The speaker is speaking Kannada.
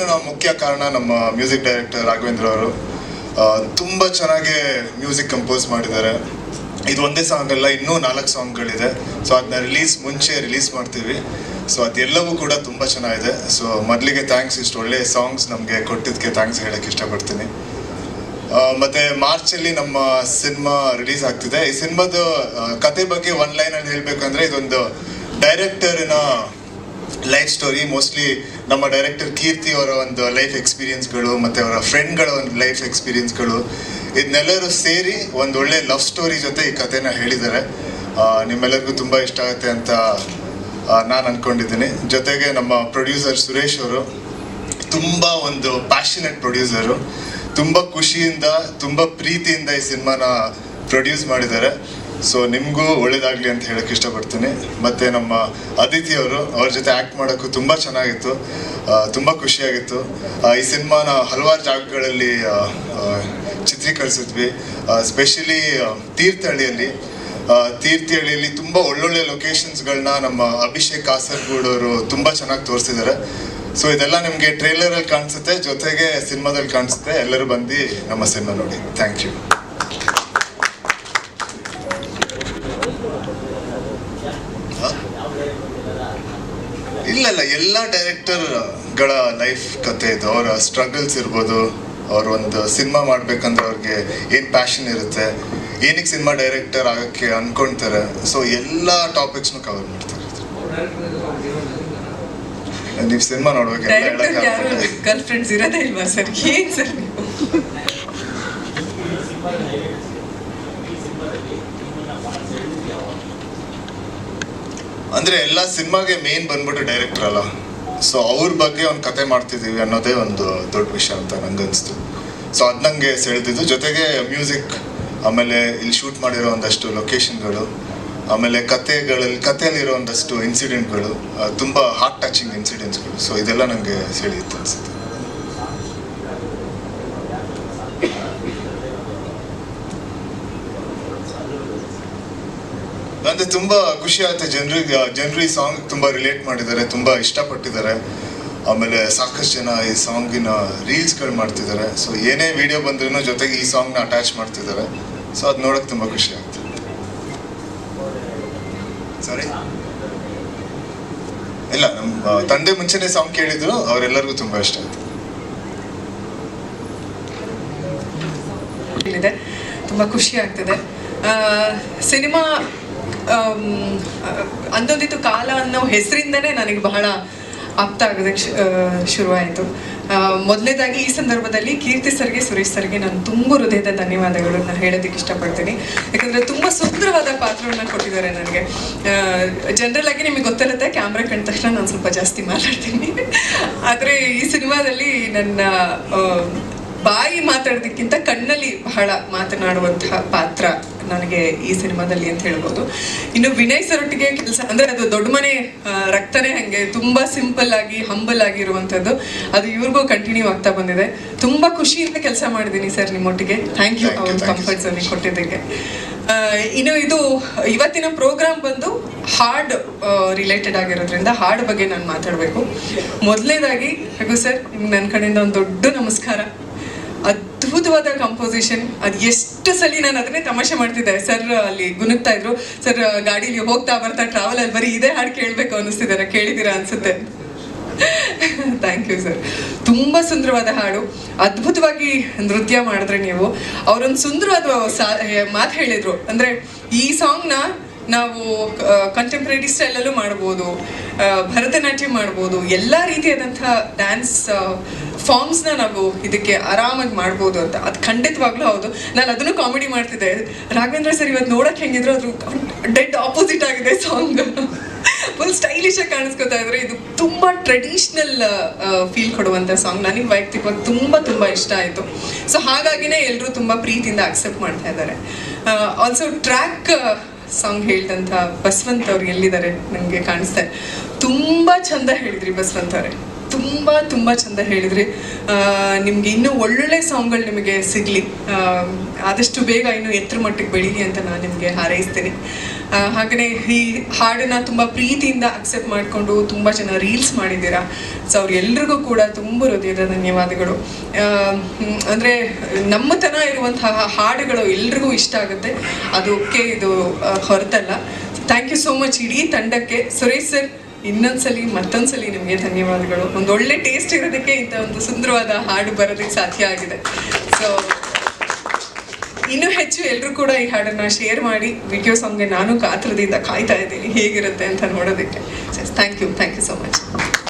ಮುಖ್ಯ ಕಾರಣ ನಮ್ಮ ಮ್ಯೂಸಿಕ್ ಡೈರೆಕ್ಟರ್ ರಾಘವೇಂದ್ರ ಅವರು. ತುಂಬ ಚೆನ್ನಾಗಿ ಮ್ಯೂಸಿಕ್ ಕಂಪೋಸ್ ಮಾಡಿದ್ದಾರೆ. ಇದು ಒಂದೇ ಸಾಂಗ್ ಅಲ್ಲ, ಇನ್ನೂ ನಾಲ್ಕು ಸಾಂಗ್ಗಳಿದೆ. ಸೊ ಅದನ್ನ ರಿಲೀಸ್ ಮುಂಚೆ ರಿಲೀಸ್ ಮಾಡ್ತೀವಿ. ಸೊ ಅದೆಲ್ಲವೂ ಕೂಡ ತುಂಬ ಚೆನ್ನಾಗಿದೆ. ಸೊ ಮೊದಲಿಗೆ ಥ್ಯಾಂಕ್ಸ್ ಇಷ್ಟು ಒಳ್ಳೆ ಸಾಂಗ್ಸ್ ನಮಗೆ ಕೊಟ್ಟಿದ್ದಕ್ಕೆ ಥ್ಯಾಂಕ್ಸ್ ಹೇಳಕ್ಕೆ ಇಷ್ಟಪಡ್ತೀನಿ. ಮತ್ತು ಮತ್ತೆ ಮಾರ್ಚಲ್ಲಿ ನಮ್ಮ ಸಿನಿಮಾ ರಿಲೀಸ್ ಆಗ್ತಿದೆ. ಈ ಸಿನಿಮಾದ ಕತೆ ಬಗ್ಗೆ ಒನ್ ಲೈನಲ್ಲಿ ಹೇಳಬೇಕಂದ್ರೆ ಇದೊಂದು ಡೈರೆಕ್ಟರಿನ ಲೈಫ್ ಸ್ಟೋರಿ ಮೋಸ್ಟ್ಲಿ ನಮ್ಮ ಡೈರೆಕ್ಟರ್ ಕೀರ್ತಿ ಅವರ ಒಂದು ಲೈಫ್ ಎಕ್ಸ್ಪೀರಿಯನ್ಸ್ಗಳು ಮತ್ತು ಅವರ ಫ್ರೆಂಡ್ಗಳ ಒಂದು ಲೈಫ್ ಎಕ್ಸ್ಪೀರಿಯನ್ಸ್ಗಳು ಇದನ್ನೆಲ್ಲರೂ ಸೇರಿ ಒಂದು ಒಳ್ಳೆ ಲವ್ ಸ್ಟೋರಿ ಜೊತೆ ಈ ಕಥೆನ ಹೇಳಿದ್ದಾರೆ. ನಿಮ್ಮೆಲ್ಲರಿಗೂ ತುಂಬ ಇಷ್ಟ ಆಗುತ್ತೆ ಅಂತ ನಾನು ಅಂದ್ಕೊಂಡಿದ್ದೀನಿ ಜೊತೆಗೆ ನಮ್ಮ ಪ್ರೊಡ್ಯೂಸರ್ ಸುರೇಶ್ ಅವರು ತುಂಬ ಒಂದು ಪ್ಯಾಷನೆಟ್ ಪ್ರೊಡ್ಯೂಸರು ತುಂಬ ಖುಷಿಯಿಂದ, ತುಂಬ ಪ್ರೀತಿಯಿಂದ ಈ ಸಿನಿಮಾನ ಪ್ರೊಡ್ಯೂಸ್ ಮಾಡಿದ್ದಾರೆ. ಸೊ ನಿಮಗೂ ಒಳ್ಳೇದಾಗಲಿ ಅಂತ ಹೇಳಕ್ಕೆ ಇಷ್ಟಪಡ್ತೀನಿ. ಮತ್ತು ನಮ್ಮ ಅದಿತಿ ಅವರು ಜೊತೆ ಆ್ಯಕ್ಟ್ ಮಾಡೋಕ್ಕೂ ತುಂಬ ಚೆನ್ನಾಗಿತ್ತು. ತುಂಬ ಖುಷಿಯಾಗಿತ್ತು. ಈ ಸಿನಿಮಾನ ಹಲವಾರು ಜಾಗಗಳಲ್ಲಿ ಚಿತ್ರೀಕರಿಸಿದ್ವಿ. ಸ್ಪೆಷಲಿ ತೀರ್ಥಹಳ್ಳಿಯಲ್ಲಿ. ತೀರ್ಥಹಳ್ಳಿಯಲ್ಲಿ ತುಂಬ ಒಳ್ಳೊಳ್ಳೆ ಲೊಕೇಶನ್ಸ್ಗಳನ್ನ ನಮ್ಮ ಅಭಿಷೇಕ್ ಕಾಸರ್ಗೂಡವರು ತುಂಬ ಚೆನ್ನಾಗಿ ತೋರಿಸಿದ್ದಾರೆ. ಸೊ ಇದೆಲ್ಲ ನಿಮಗೆ ಟ್ರೇಲರಲ್ಲಿ ಕಾಣಿಸುತ್ತೆ. ಜೊತೆಗೆ ಸಿನಿಮಾದಲ್ಲಿ ಕಾಣಿಸುತ್ತೆ. ಎಲ್ಲರೂ ಬಂದು ನಮ್ಮ ಸಿನಿಮಾ ನೋಡಿ. ಥ್ಯಾಂಕ್ ಯು ಇಲ್ಲ ಎಲ್ಲ ಡೈರೆಕ್ಟರ್ಗಳ ಲೈಫ್ ಕತೆ ಇದು. ಅವರ ಸ್ಟ್ರಗಲ್ಸ್ ಇರ್ಬೋದು ಅವ್ರ ಒಂದು ಸಿನಿಮಾ ಮಾಡ್ಬೇಕಂದ್ರೆ ಅವ್ರಿಗೆ ಏನು ಪ್ಯಾಷನ್ ಇರುತ್ತೆ ಏನಕ್ಕೆ ಸಿನಿಮಾ ಡೈರೆಕ್ಟರ್ ಆಗಕ್ಕೆ ಅನ್ಕೊಂತಾರೆ. ಸೊ ಎಲ್ಲ ಟಾಪಿಕ್ಸ್ನು ಕವರ್ ಮಾಡ್ತಾರೆ. ನೀವು ಸಿನಿಮಾ ನೋಡ್ಬೇಕು ಎಲ್ಲ ಡೈರೆಕ್ಟರ್ ಯಾರು ಹೇಳಕ್ಕಾಗಲ್ಲ. ಗರ್ಲ್ ಫ್ರೆಂಡ್ಸ್ ಇರೋದೇ ಇಲ್ವಾ ಸರ್ ಏನ್ ಸರ್ ನೀವು ಅಂದ್ರೆ ಎಲ್ಲ ಸಿನಿಮಾಗೆ ಮೇನ್ ಬಂದ್ಬಿಟ್ಟು ಡೈರೆಕ್ಟರ್ ಅಲ್ಲ. ಸೊ ಅವ್ರ ಬಗ್ಗೆ ಒಂದು ಕತೆ ಮಾಡ್ತಿದೀವಿ ಅನ್ನೋದೇ ಒಂದು ದೊಡ್ಡ ವಿಷಯ ಅಂತ ನಂಗೆ ಅನಿಸ್ತು. ಸೊ ಅದು ನಂಗೆ ಸೆಳೆದಿದ್ದು. ಜೊತೆಗೆ ಮ್ಯೂಸಿಕ್ ಆಮೇಲೆ ಇಲ್ಲಿ ಶೂಟ್ ಮಾಡಿರೋ ಒಂದಷ್ಟು ಲೊಕೇಶನ್ಗಳು ಆಮೇಲೆ ಕತೆಗಳಲ್ಲಿ ಕಥೆಯಲ್ಲಿರೋ ಒಂದಷ್ಟು ಇನ್ಸಿಡೆಂಟ್ಗಳು ತುಂಬ ಹಾರ್ಟ್ ಟಚಿಂಗ್ ಇನ್ಸಿಡೆಂಟ್ಸ್ಗಳು ಸೊ ಇದೆಲ್ಲ ನನಗೆ ಸೆಳೆಯುತ್ತೆ ಅನಿಸುತ್ತೆ. ಅಂದ್ರೆ ತುಂಬಾ ಖುಷಿ ಆಯ್ತು. ಜನರಿಗೆ ಜನರು ಈ ಸಾಂಗ್ ತುಂಬಾ ರಿಲೇಟ್ ಮಾಡಿದ್ದಾರೆ, ತುಂಬಾ ಇಷ್ಟಪಟ್ಟಿದ್ದಾರೆ. ಆಮೇಲೆ ಸಾಕಷ್ಟು ಜನ ಈ ಸಾಂಗಿನ ರೀಲ್ಸ್ಗಳು ಮಾಡ್ತಿದ್ದಾರೆ. ಸೊ ಏನೇ ವಿಡಿಯೋ ಬಂದ್ರೂ ಜೊತೆಗೆ ಈ ಸಾಂಗ್ನ ಅಟ್ಯಾಚ್ ಮಾಡ್ತಿದ್ದಾರೆ. ಸೊ ಅದ್ ನೋಡಕ್ ತುಂಬಾ ಖುಷಿ ಆಯ್ತು. ಸರಿ ಇಲ್ಲ ನಮ್ಮ ತಂದೆ ಮುಂಚೆನೆ ಸಾಂಗ್ ಕೇಳಿದ್ರು, ಅವರೆಲ್ಲರಿಗೂ ತುಂಬಾ ಇಷ್ಟ ಆಯ್ತು. ತುಂಬಾ ಖುಷಿ ಆಗ್ತಿದೆ. ಸಿನಿಮಾ ಅಂದೊಂದಿತ್ತು ಕಾಲ ಅನ್ನೋ ಹೆಸರಿಂದನೇ ನನಗೆ ಬಹಳ ಅಪ್ತ ಆಗೋದಕ್ಕೆ ಶುರುವಾಯಿತು. ಮೊದಲನೇದಾಗಿ ಈ ಸಂದರ್ಭದಲ್ಲಿ ಕೀರ್ತಿ ಸರ್ಗೆ, ಸುರೇಶ್ ಸರ್ಗೆ ನಾನು ತುಂಬ ಹೃದಯದ ಧನ್ಯವಾದಗಳನ್ನು ಹೇಳೋದಕ್ಕೆ ಇಷ್ಟಪಡ್ತೀನಿ. ಯಾಕಂದರೆ ತುಂಬ ಸುಂದರವಾದ ಪಾತ್ರವನ್ನು ಕೊಟ್ಟಿದ್ದಾರೆ ನನಗೆ. ಜನರಲ್ ಆಗಿ ನಿಮಗೆ ಗೊತ್ತಿರುತ್ತೆ ಕ್ಯಾಮ್ರಾ ಕಂಡ ತಕ್ಷಣ ನಾನು ಸ್ವಲ್ಪ ಜಾಸ್ತಿ ಮಾತಾಡ್ತೀನಿ. ಆದರೆ ಈ ಸಿನಿಮಾದಲ್ಲಿ ನನ್ನ ಬಾಯಿ ಮಾತಾಡೋದಕ್ಕಿಂತ ಕಣ್ಣಲ್ಲಿ ಬಹಳ ಮಾತನಾಡುವಂತಹ ಪಾತ್ರ ನನಗೆ ಈ ಸಿನಿಮಾದಲ್ಲಿ ಅಂತ ಹೇಳ್ಬೋದು. ಇನ್ನು ವಿನಯ್ ಸರೊಟ್ಟಿಗೆ ಕೆಲಸ ಅಂದ್ರೆ ಅದು ದೊಡ್ಡ ಮನೆ ರಕ್ತನೇ ಹಂಗೆ ತುಂಬಾ ಸಿಂಪಲ್ ಆಗಿ ಹಂಬಲ್ ಆಗಿರುವಂಥದ್ದು ಅದು ಇವ್ರಿಗೂ ಕಂಟಿನ್ಯೂ ಆಗ್ತಾ ಬಂದಿದೆ. ತುಂಬಾ ಖುಷಿಯಿಂದ ಕೆಲಸ ಮಾಡಿದೀನಿ ಸರ್ ನಿಮ್ಮೊಟ್ಟಿಗೆ. ಥ್ಯಾಂಕ್ ಯು ಅವ್ರ. ಕಂಫರ್ಟ್ ಝೋನಿಗೆ ಕೊಟ್ಟಿದ್ದಕ್ಕೆ. ಇನ್ನು ಇದು ಇವತ್ತಿನ ಪ್ರೋಗ್ರಾಮ್ ಬಂದು ಹಾಡ್ ರಿಲೇಟೆಡ್ ಆಗಿರೋದ್ರಿಂದ ಹಾಡ್ ಬಗ್ಗೆ ನಾನು ಮಾತಾಡಬೇಕು. ಮೊದಲನೇದಾಗಿ ಹಾಗೂ ಸರ್ ನಿಮ್ಗೆ ನನ್ನ ಕಡೆಯಿಂದ ಒಂದು ದೊಡ್ಡ ನಮಸ್ಕಾರ. ಅದ್ಭುತವಾದ ಕಂಪೋಸಿಷನ್ ಅದು ಎಷ್ಟು ಸಲ ನಾನು ಅದನ್ನೇ ತಮಾಷೆ ಮಾಡ್ತಿದ್ದೆ. ಸರ್ ಅಲ್ಲಿ ಗುನುಗ್ತಾ ಇದ್ರು. ಸರ್ ಗಾಡೀಲಿ ಹೋಗ್ತಾ ಬರ್ತಾ ಟ್ರಾವೆಲ್ ಅಲ್ಲಿ ಬರೀ ಇದೇ ಹಾಡು ಕೇಳಬೇಕು ಅನ್ನಿಸ್ತಿದ್ದಾರೆ. ಕೇಳಿದ್ದೀರಾ ಅನ್ಸುತ್ತೆ? ಥ್ಯಾಂಕ್ ಯು ಸರ್ ತುಂಬ ಸುಂದರವಾದ ಹಾಡು. ಅದ್ಭುತವಾಗಿ ನೃತ್ಯ ಮಾಡಿದ್ರೆ ನೀವು. ಅವರೊಂದು ಸುಂದರವಾದ ಮಾತು ಹೇಳಿದ್ರು. ಅಂದರೆ ಈ ಸಾಂಗ್ನ ನಾವು ಕಂಟೆಂಪ್ರರಿ ಸ್ಟೈಲಲ್ಲೂ ಮಾಡ್ಬೋದು ಭರತನಾಟ್ಯ ಮಾಡ್ಬೋದು, ಎಲ್ಲ ರೀತಿಯಾದಂಥ ಡ್ಯಾನ್ಸ್ ಫಾರ್ಮ್ಸ್ನ ನಾವು ಇದಕ್ಕೆ ಆರಾಮಾಗಿ ಮಾಡ್ಬೋದು ಅಂತ. ಅದು ಖಂಡಿತವಾಗ್ಲೂ ಹೌದು. ನಾನು ಅದನ್ನು ಕಾಮಿಡಿ ಮಾಡ್ತಿದ್ದೆ. ರಾಘವೇಂದ್ರ ಸರ್ ಇವತ್ತು ನೋಡಕ್ಕೆ ಹೆಂಗಿದ್ರು ಅದು ಡೆಡ್ ಆಪೋಸಿಟ್ ಆಗಿದೆ ಸಾಂಗ್ ಫುಲ್ ಸ್ಟೈಲಿಶ್ ಆಗಿ ಕಾಣಿಸ್ಕೊತಾ ಇದ್ರೆ. ಇದು ತುಂಬಾ ಟ್ರೆಡಿಷ್ನಲ್ ಫೀಲ್ ಕೊಡುವಂತ ಸಾಂಗ್ ನನಗೆ ವೈಯಕ್ತಿಕವಾಗಿ ತುಂಬಾ ತುಂಬಾ ಇಷ್ಟ ಆಯ್ತು. ಸೊ ಹಾಗಾಗಿನೇ ಎಲ್ಲರೂ ತುಂಬಾ ಪ್ರೀತಿಯಿಂದ ಅಕ್ಸೆಪ್ಟ್ ಮಾಡ್ತಾ ಇದ್ದಾರೆ. ಆಲ್ಸೋ ಟ್ರ್ಯಾಕ್ ಸಾಂಗ್ ಹೇಳ್ದಂಥ ಬಸವಂತ ಅವ್ರು ಎಲ್ಲಿದ್ದಾರೆ ನನಗೆ ಇದೆ. ತುಂಬಾ ಚಂದ ಹೇಳಿದ್ರಿ ಬಸವಂತ ಅವರೇ. ತುಂಬ ತುಂಬ ಚಂದ ಹೇಳಿದ್ರಿ. ನಿಮ್ಗೆ ಇನ್ನೂ ಒಳ್ಳೊಳ್ಳೆ ಸಾಂಗ್ಗಳು ನಿಮಗೆ ಸಿಗಲಿ. ಆದಷ್ಟು ಬೇಗ ಇನ್ನೂ ಎತ್ತರ ಮಟ್ಟಕ್ಕೆ ಬೆಳೀಲಿ ಅಂತ ನಾನು ನಿಮಗೆ ಹಾರೈಸ್ತೀನಿ. ಹಾಗೆಯೇ ಈ ಹಾಡನ್ನ ತುಂಬ ಪ್ರೀತಿಯಿಂದ ಅಕ್ಸೆಪ್ಟ್ ಮಾಡಿಕೊಂಡು ತುಂಬ ಜನ ರೀಲ್ಸ್ ಮಾಡಿದ್ದೀರಾ? ಸೊ ಅವ್ರೆಲ್ರಿಗೂ ಕೂಡ ತುಂಬ ಹೃದಯದ ಧನ್ಯವಾದಗಳು. ಅಂದ್ರೆ ನಮ್ಮತನ ಇರುವಂತಹ ಹಾಡುಗಳು ಎಲ್ರಿಗೂ ಇಷ್ಟ ಆಗುತ್ತೆ. ಅದಕ್ಕೆ ಇದು ಹೊರತಲ್ಲ. ಥ್ಯಾಂಕ್ ಯು ಸೋ ಮಚ್ ಇಡೀ ತಂಡಕ್ಕೆ. ಸುರೇಶ್ ಸರ್ ಇನ್ನೊಂದ್ಸಲಿ, ಮತ್ತೊಂದ್ಸಲಿ ನಿಮಗೆ ಧನ್ಯವಾದಗಳು. ಒಂದು ಒಳ್ಳೆ ಟೇಸ್ಟ್ ಇರೋದಕ್ಕೆ ಇಂಥ ಒಂದು ಸುಂದರವಾದ ಹಾಡು ಬರೋದಕ್ಕೆ ಸಾಧ್ಯ ಆಗಿದೆ. ಸೊ ಇನ್ನೂ ಹೆಚ್ಚು ಎಲ್ಲರೂ ಕೂಡ ಈ ಹಾಡನ್ನು ಶೇರ್ ಮಾಡಿ ವಿಡಿಯೋ ಸಾಂಗ್ಗೆ ನಾನು ಕಾತರದಿಂದ ಕಾಯ್ತಾ ಇದ್ದೀನಿ. ಹೇಗಿರುತ್ತೆ ಅಂತ ನೋಡೋದಕ್ಕೆ. Thank you thank you so much